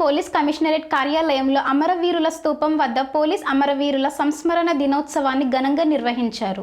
Police commissionerate కార్యాలయంలో అమరవీరుల స్తూపం వద్ద పోలీస్ అమరవీరుల సంస్మరణ దినోత్సవాన్ని ఘనంగా నిర్వహించారు.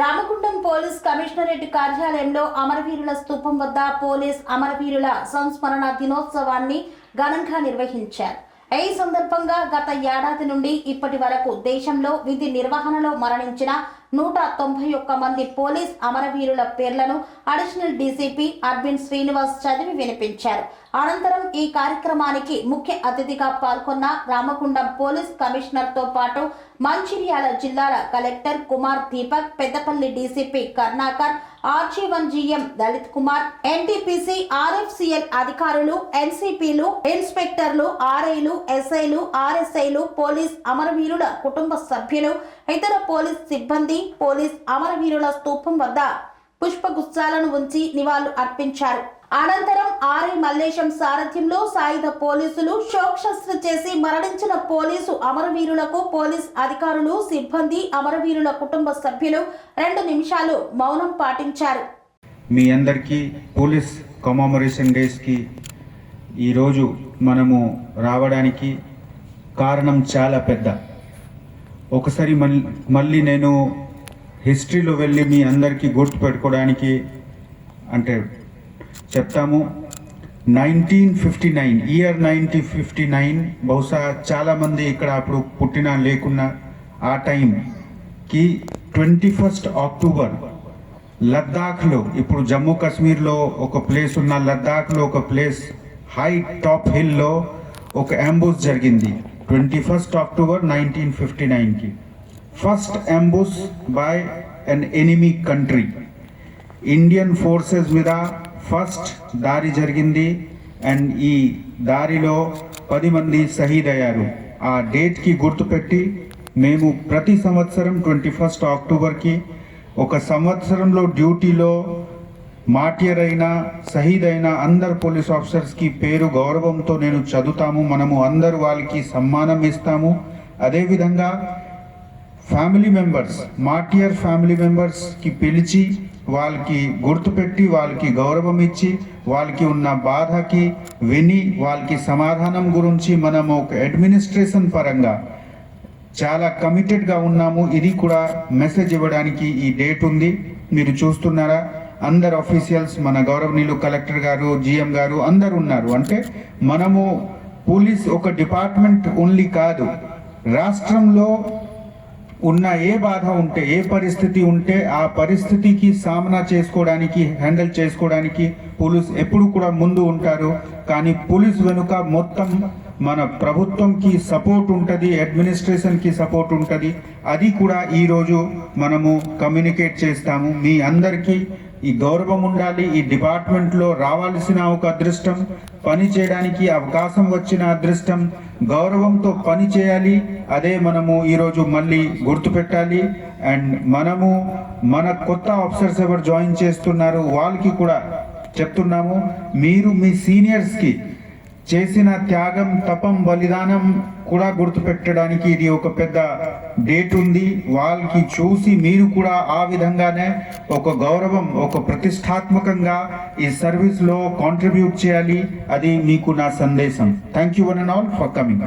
రామగుండం పోలీస్ కమిషనరేట్ కార్యాలయంలో అమరవీరుల స్తూపం వద్ద పోలీస్ అమరవీరుల సంస్మరణ దినోత్సవాన్ని ఘనంగా నిర్వహించారు. ఈ సందర్భంగా గత ఏడాది నుండి ఇప్పటి వరకు దేశంలో విధి నిర్వహణలో మరణించిన నూట తొంభై ఒక్క మంది పోలీస్ అమరవీరుల పేర్లను అడిషనల్ డీసీపీ అర్బిన్ శ్రీనివాస్ చదివి వినిపించారు. అనంతరం ఈ కార్యక్రమానికి ముఖ్య అతిథిగా పాల్గొన్న రామకుండం పోలీస్ కమిషనర్తో పాటు మంచిర్యాల జిల్లాల collector Kumar Deepak Peddapalli DCP Karnakar RG one GM GM Kumar NTPC RFCL అధికారులు ఎన్సీపీలు ఇన్స్పెక్టర్లు ఆర్ఐలు ఎస్ఐలు ఆర్ఎస్ఐలు పోలీస్ అమరవీరుల కుటుంబ సభ్యులు ఇతర పోలీస్ సిబ్బంది పోలీస్ అమరవీరుల స్తూపం వద్ద పుష్పగుచ్చాలను ఉంచి నివాళులు అర్పించారు. అనంతరం ఆర్ఐ మల్లేశం సారథ్యంలో సాయుధ పోలీసులు శోకశస్త్ర చేసి మరణించిన పోలీసు అమరవీరులకు పోలీస్ అధికారులు సిబ్బంది అమరవీరుల కుటుంబ సభ్యులు రెండు నిమిషాలు మౌనం పాటించారు. మీ అందరికీ పోలీస్ కమామరేషన్ డేస్కి ఈరోజు మనము రావడానికి కారణం చాలా పెద్ద. ఒకసారి మళ్ళీ మళ్ళీ నేను హిస్టరీలో వెళ్ళి మీ అందరికీ గుర్తు పెట్టుకోవడానికి అంటే చెప్తాము. Nineteen fifty nine year nineteen fifty nine బహుశా చాలామంది ఇక్కడ అప్పుడు పుట్టిన లేకున్నా ఆ టైంకి ట్వంటీ ఫస్ట్ అక్టోబర్ లద్దాఖ్లో ఇప్పుడు జమ్మూ కాశ్మీర్లో ఒక ప్లేస్ ఉన్న లద్దాఖ్లో ఒక ప్లేస్ హై టాప్ హిల్లో ఒక అంబుస్ జరిగింది. Twenty first October nineteen fifty నైన్కి first ambush by an enemy country Indian forces మీద ఫస్ట్ దారి జరిగింది అండ్ ఈ దారిలో పది మంది షహీద్ అయ్యారు ఆ డేట్కి గుర్తుపెట్టి మేము ప్రతి సంవత్సరం ట్వంటీ ఫస్ట్ అక్టోబర్కి ఒక సంవత్సరంలో డ్యూటీలో మాట్యర్ అయిన షహీద్ అయినా అందరు పోలీస్ ఆఫీసర్స్కి పేరు గౌరవంతో నేను చదువుతాము. మనము అందరు వాళ్ళకి సమ్మానం ఇస్తాము. అదేవిధంగా ఫ్యామిలీ మెంబర్స్ మాటియర్ ఫ్యామిలీ మెంబర్స్కి పిలిచి వాళ్ళకి గుర్తుపెట్టి వాళ్ళకి గౌరవం ఇచ్చి వాళ్ళకి ఉన్న బాధకి విని వాళ్ళకి సమాధానం గురించి మనము ఒక అడ్మినిస్ట్రేషన్ పరంగా చాలా కమిటెడ్గా ఉన్నాము. ఇది కూడా మెసేజ్ ఇవ్వడానికి ఈ డేట్ ఉంది. మీరు చూస్తున్నారా? అందరు అఫీషియల్స్ మన గౌరవనీయులు కలెక్టర్ గారు జిఎం గారు అందరు ఉన్నారు. అంటే మనము పోలీస్ ఒక డిపార్ట్మెంట్ ఓన్లీ కాదు. రాష్ట్రంలో ఉన్న ఏ బాధ ఉంటే ఏ పరిస్థితి ఉంటే ఆ పరిస్థితికి సామనా చేసుకోవడానికి హ్యాండిల్ చేసుకోవడానికి పోలీస్ ఎప్పుడు కూడా ముందు ఉంటారు. కానీ పోలీస్ వెనుక మొత్తం మన ప్రభుత్వంకి సపోర్ట్ ఉంటుంది అడ్మినిస్ట్రేషన్కి సపోర్ట్ ఉంటుంది. అది కూడా ఈరోజు మనము కమ్యూనికేట్ చేస్తాము. మీ అందరికీ ఈ గౌరవం ఉండాలి ఈ డిపార్ట్మెంట్లో రావాల్సిన ఒక అదృష్టం పని చేయడానికి అవకాశం వచ్చిన అదృష్టం గౌరవంతో పని చేయాలి అదే మనము ఈరోజు మళ్ళీ గుర్తుపెట్టాలి. అండ్ మనము మన కొత్త ఆఫీసర్స్ ఎవరు జాయిన్ చేస్తున్నారు వాళ్ళకి కూడా చెప్తున్నాము. మీరు మీ సీనియర్స్కి చేసిన త్యాగం తపం బలిదానం కూడా గుర్తుపెట్టడానికి ఇది ఒక పెద్ద డేట్ ఉంది. వాళ్ళకి చూసి మీరు కూడా ఆ విధంగానే ఒక గౌరవం ఒక ప్రతిష్టాత్మకంగా ఈ సర్వీస్లో కాంట్రిబ్యూట్ చేయాలి. అది మీకు నా సందేశం. Thank you one and all for coming